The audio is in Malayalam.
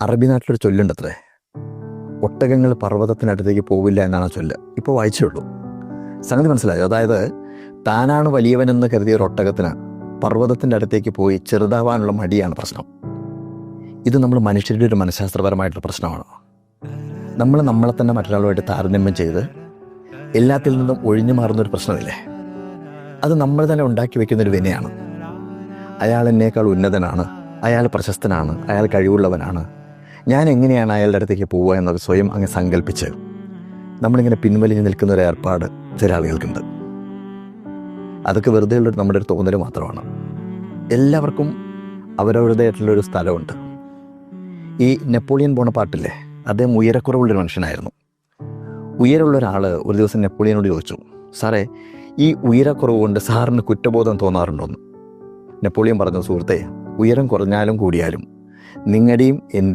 അറബി നാട്ടിലൊരു ചൊല്ലുണ്ടത്രേ. ഒട്ടകങ്ങൾ പർവതത്തിനടുത്തേക്ക് പോവില്ല എന്നാണ് ചൊല്ല്. ഇപ്പോൾ വായിച്ചേ ഉള്ളൂ സംഗതി മനസ്സിലായോ? അതായത് താനാണ് വലിയവനെന്ന് കരുതിയ ഒരു ഒട്ടകത്തിന് പർവതത്തിന്റെ അടുത്തേക്ക് പോയി ചെറുതാവാനുള്ള മടിയാണ് പ്രശ്നം. ഇത് നമ്മൾ മനുഷ്യരുടെ ഒരു മനഃശാസ്ത്രപരമായിട്ടുള്ള പ്രശ്നമാണ്. നമ്മൾ നമ്മളെ തന്നെ മറ്റൊരാളുമായിട്ട് താരതമ്യം ചെയ്ത് എല്ലാത്തിൽ നിന്നും ഒഴിഞ്ഞു മാറുന്നൊരു പ്രശ്നമില്ലേ? അത് നമ്മൾ തന്നെ ഉണ്ടാക്കി വെക്കുന്നൊരു വിനയാണ്. അയാൾ എന്നേക്കാൾ ഉന്നതനാണ്. അയാൾ പ്രശസ്തനാണ്. അയാൾ കഴിവുള്ളവനാണ്. ഞാൻ എങ്ങനെയാണ് അയാളുടെ അടുത്തേക്ക് പോവുക എന്നൊക്കെ സ്വയം അങ്ങ് സങ്കല്പിച്ച് നമ്മളിങ്ങനെ പിൻവലിഞ്ഞ് നിൽക്കുന്ന ഒരു ഏർപ്പാട് ചില ആളുകൾക്കുണ്ട് അതൊക്കെ വെറുതെ ഉള്ളൊരു നമ്മുടെ ഒരു തോന്നൽ മാത്രമാണ്. എല്ലാവർക്കും അവരവരുടേതായിട്ടുള്ളൊരു സ്ഥലമുണ്ട്. ഈ നെപ്പോളിയൻ ബോണപ്പാട്ടില്ലേ അദ്ദേഹം ഉയരക്കുറവുള്ളൊരു മനുഷ്യനായിരുന്നു. ഉയരമുള്ള ഒരാൾ ഒരു ദിവസം നെപ്പോളിയനോട് ചോദിച്ചു സാറേ ഈ ഉയരക്കുറവ് കൊണ്ട് സാറിന് കുറ്റബോധം തോന്നാറുണ്ടോന്ന് നെപ്പോളിയൻ പറഞ്ഞു സുഹൃത്തെ ഉയരം കുറഞ്ഞാലും കൂടിയാലും നിങ്ങളുടെയും എന്റെയും